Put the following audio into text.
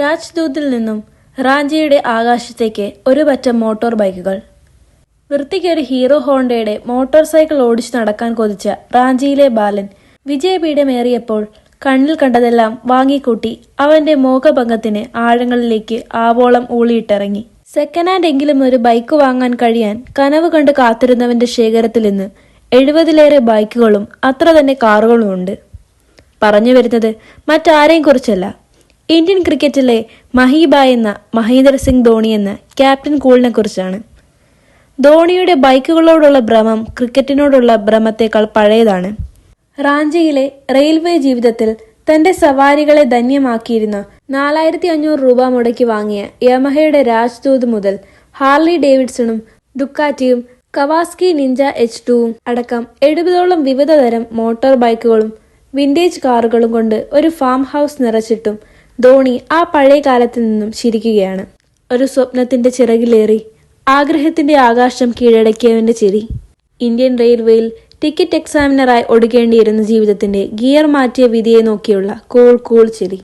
രാജ്ദൂതിൽ നിന്നും റാഞ്ചിയുടെ ആകാശത്തേക്ക് ഒരു പറ്റം മോട്ടോർ ബൈക്കുകൾ. വൃത്തിക്കൊരു ഹീറോ ഹോണ്ടയുടെ മോട്ടോർ സൈക്കിൾ ഓടിച്ചു നടക്കാൻ കൊതിച്ച റാഞ്ചിയിലെ ബാലൻ വിജയപീഠമേറിയപ്പോൾ കണ്ണിൽ കണ്ടതെല്ലാം വാങ്ങിക്കൂട്ടി അവന്റെ മോഹഭംഗത്തിന് ആഴങ്ങളിലേക്ക് ആവോളം ഊളിയിട്ടിറങ്ങി. സെക്കൻഡ് ഹാൻഡ് എങ്കിലും ഒരു ബൈക്ക് വാങ്ങാൻ കഴിയാൻ കനവ് കണ്ട് കാത്തിരുന്നവന്റെ ശേഖരത്തിൽ നിന്ന് എഴുപതിലേറെ ബൈക്കുകളും അത്ര തന്നെ കാറുകളും ഉണ്ട് പറഞ്ഞു വരുന്നത് മറ്റാരെയും കുറിച്ചല്ല. ഇന്ത്യൻ ക്രിക്കറ്റിലെ മഹീബ എന്ന മഹേന്ദ്ര സിംഗ് ധോണി എന്ന ക്യാപ്റ്റൻ കൂളിനെ കുറിച്ചാണ്. ധോണിയുടെ ബൈക്കുകളോടുള്ള ഭ്രമം ക്രിക്കറ്റിനോടുള്ള ഭ്രമത്തേക്കാൾ പഴയതാണ്. റാഞ്ചിയിലെ റെയിൽവേ ജീവിതത്തിൽ തന്റെ സവാരികളെ ധന്യമാക്കിയിരുന്ന നാലായിരത്തി അഞ്ഞൂറ് രൂപ മുടക്കി വാങ്ങിയ യമഹയുടെ രാജ്ദൂത് മുതൽ ഹാർലി ഡേവിഡ്സണും ദുക്കാറ്റിയും കവാസ്കി നിഞ്ച എച്ച് ടുവും അടക്കം എഴുപതോളം വിവിധ തരം മോട്ടോർ ബൈക്കുകളും വിന്റേജ് കാറുകളും കൊണ്ട് ഒരു ഫാം ഹൗസ് നിറച്ചിട്ടും ധോണി ആ പഴയ കാലത്ത് നിന്നും ചിരിക്കുകയാണ്. ഒരു സ്വപ്നത്തിന്റെ ചിറകിലേറി ആഗ്രഹത്തിന്റെ ആകാശം കീഴടക്കിയവന്റെ ചിരി. ഇന്ത്യൻ റെയിൽവേയിൽ ടിക്കറ്റ് എക്സാമിനറായി ഒടുക്കേണ്ടിയിരുന്ന ജീവിതത്തിന്റെ ഗിയർ മാറ്റിയ വിധിയെ നോക്കിയുള്ള കൂൾ കൂൾ ചിരി.